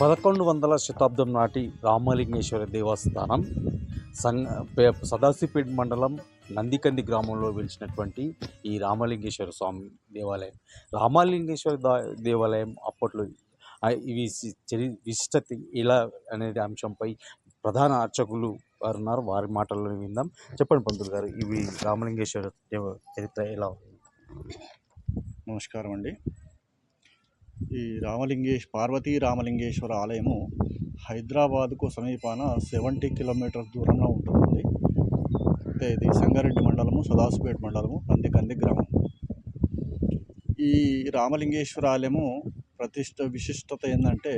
పదకొండు వందల శతాబ్దం నాటి రామలింగేశ్వర దేవస్థానం సంగ పే- సదాశివపేట మండలం నందికంది గ్రామంలో వెలిచినటువంటి ఈ రామలింగేశ్వర స్వామి దేవాలయం. రామలింగేశ్వర దేవాలయం అప్పట్లో ఇవి చరి విశిష్టత ఇలా అనే అంశంపై ప్రధాన అర్చకులు వారు ఉన్నారు వారి మాటల్లో విందాం. చెప్పండి పంతులు గారు ఇవి రామలింగేశ్వర దేవ చరిత్ర ఎలా ఉంది? నమస్కారం అండి. ఈ రామలింగేశ్ పార్వతీ రామలింగేశ్వర ఆలయము హైదరాబాద్కు సమీపాన సెవెంటీ కిలోమీటర్ దూరంలో ఉంటుంది అయితే ఇది సంగారెడ్డి మండలము సదాసుపేట మండలము కందికంది గ్రామం. ఈ రామలింగేశ్వర ఆలయము ప్రతిష్ట విశిష్టత ఏంటంటే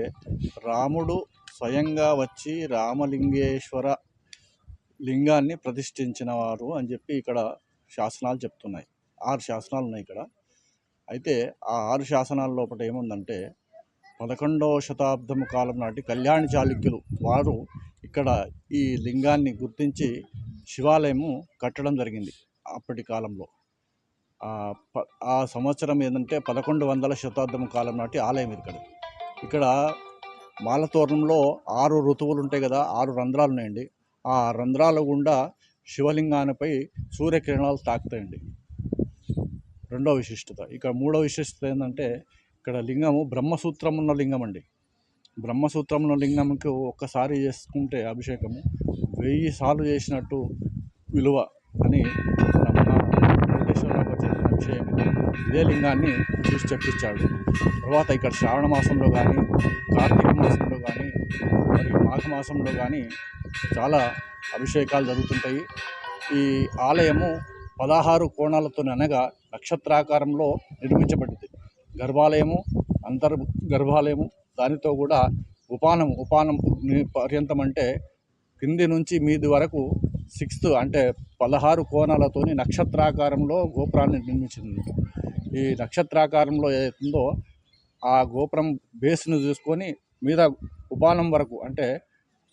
రాముడు స్వయంగా వచ్చి రామలింగేశ్వర లింగాన్ని ప్రతిష్ఠించిన వారు అని చెప్పి ఇక్కడ శాసనాలు చెప్తున్నాయి. ఆరు శాసనాలు ఉన్నాయి ఇక్కడ. అయితే ఆ ఆరు శాసనాల లోపల ఏముందంటే పదకొండవ శతాబ్దం కాలం నాటి కళ్యాణ చాళుక్యులు వారు ఇక్కడ ఈ లింగాన్ని గుర్తించి శివాలయము కట్టడం జరిగింది అప్పటి కాలంలో. ఆ సంవత్సరం ఏంటంటే పదకొండు వందల శతాబ్దం కాలం నాటి ఆలయం ఇక్కడ. ఇక్కడ మాలతోరణంలో ఆరు ఋతువులు ఉంటాయి కదా ఆరు రంధ్రాలు ఉన్నాయండి ఆ రంధ్రాల గుండా శివలింగానిపై సూర్యకిరణాలు తాకుతాయండి. రెండో విశిష్టత. ఇక మూడో విశిష్టత ఏంటంటే ఇక్కడ లింగము బ్రహ్మసూత్రం ఉన్న లింగం అండి బ్రహ్మసూత్రం ఉన్న లింగంకి ఒక్కసారి చేసుకుంటే అభిషేకము వెయ్యి సార్లు చేసినట్టు విలువ అని మన వెంకటేశ్వరరావు విషయం ఇదే. లింగాన్ని చూసి చెప్పించాడు. తర్వాత ఇక్కడ శ్రావణ మాసంలో కానీ కార్తీక మాసంలో కానీ మరియు మాఘ మాసంలో కానీ చాలా అభిషేకాలు జరుగుతుంటాయి. ఈ ఆలయము పదహారు కోణాలతో అనగా నక్షత్రాకారంలో నిర్మించబడింది. గర్భాలయము అంతర్ గర్భాలయము దానితో కూడా ఉపానం ఉపానం పర్యంతం అంటే కింది నుంచి మీది వరకు సిక్స్త్ అంటే పదహారు కోణాలతోని నక్షత్రాకారంలో గోపురాన్ని నిర్మించింది. ఈ నక్షత్రాకారంలో ఏదైతుందో ఆ గోపురం బేస్ను చూసుకొని మీద ఉపానం వరకు అంటే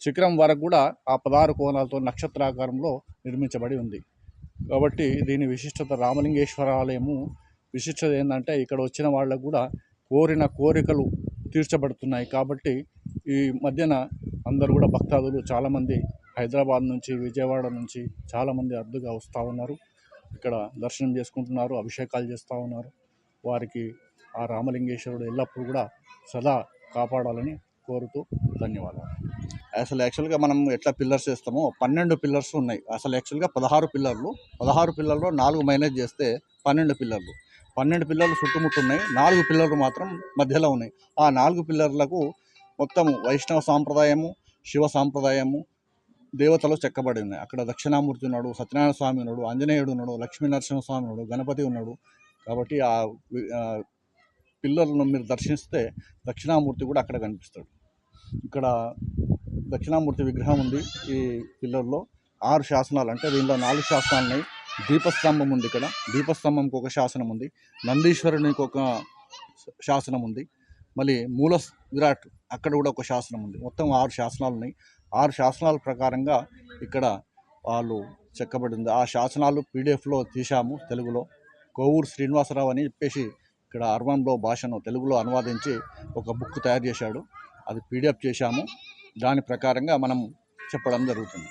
శిఖరం వరకు కూడా ఆ పదహారు కోణాలతో నక్షత్రాకారంలో నిర్మించబడి ఉంది. కాబట్టి దీని విశిష్టత రామలింగేశ్వర ఆలయము విశిష్టత ఏంటంటే ఇక్కడ వచ్చిన వాళ్ళకు కూడా కోరిన కోరికలు తీర్చబడుతున్నాయి కాబట్టి ఈ మధ్యన అందరు కూడా భక్తాదులు చాలామంది హైదరాబాద్ నుంచి విజయవాడ నుంచి చాలామంది అద్దుగా వస్తూ ఉన్నారు. ఇక్కడ దర్శనం చేసుకుంటున్నారు అభిషేకాలు చేస్తూ ఉన్నారు. వారికి ఆ రామలింగేశ్వరుడు ఎల్లప్పుడూ కూడా సదా కాపాడాలని కోరుతూ ధన్యవాదాలు. అసలు యాక్చువల్గా మనం ఎట్లా పిల్లర్స్ వేస్తామో పన్నెండు పిల్లర్స్ ఉన్నాయి. అసలు యాక్చువల్గా పదహారు పిల్లర్లు. పదహారు పిల్లర్లో నాలుగు మైనేజ్ చేస్తే పన్నెండు పిల్లర్లు. పన్నెండు పిల్లర్లు చుట్టుముట్టు ఉన్నాయి నాలుగు పిల్లర్లు మాత్రం మధ్యలో ఉన్నాయి. ఆ నాలుగు పిల్లర్లకు మొత్తం వైష్ణవ సాంప్రదాయము శివ సాంప్రదాయము దేవతలు చెక్కబడి ఉన్నాయి. అక్కడ దక్షిణామూర్తి ఉన్నాడు సత్యనారాయణ స్వామి ఉన్నాడు ఆంజనేయుడు ఉన్నాడు లక్ష్మీ నరసింహస్వామి ఉన్నాడు గణపతి ఉన్నాడు. కాబట్టి ఆ పిల్లర్లను మీరు దర్శిస్తే దక్షిణామూర్తి కూడా అక్కడ కనిపిస్తాడు. ఇక్కడ దక్షిణామూర్తి విగ్రహం ఉంది ఈ పిల్లర్లో. ఆరు శాసనాలు అంటే దీనిలో నాలుగు శాసనాలు ఉన్నాయి దీపస్తంభం ఉంది ఇక్కడ. దీపస్తంభంకి ఒక శాసనం ఉంది. నందీశ్వరునికి ఒక శాసనం ఉంది. మళ్ళీ మూల విరాట్ అక్కడ కూడా ఒక శాసనం ఉంది. మొత్తం ఆరు శాసనాలు ఉన్నాయి ఆరు శాసనాల ప్రకారంగా ఇక్కడ వాళ్ళు చెక్కబడింది. ఆ శాసనాలు పీడిఎఫ్లో తీశాము తెలుగులో. కోవూరు శ్రీనివాసరావు అని చెప్పేసి ఇక్కడ అర్వంలో భాషను తెలుగులో అనువాదించి ఒక బుక్ తయారు చేశాడు. అది పీడిఎఫ్ చేశాము. దాని ప్రకారంగా మనం చెప్పడం జరుగుతుంది.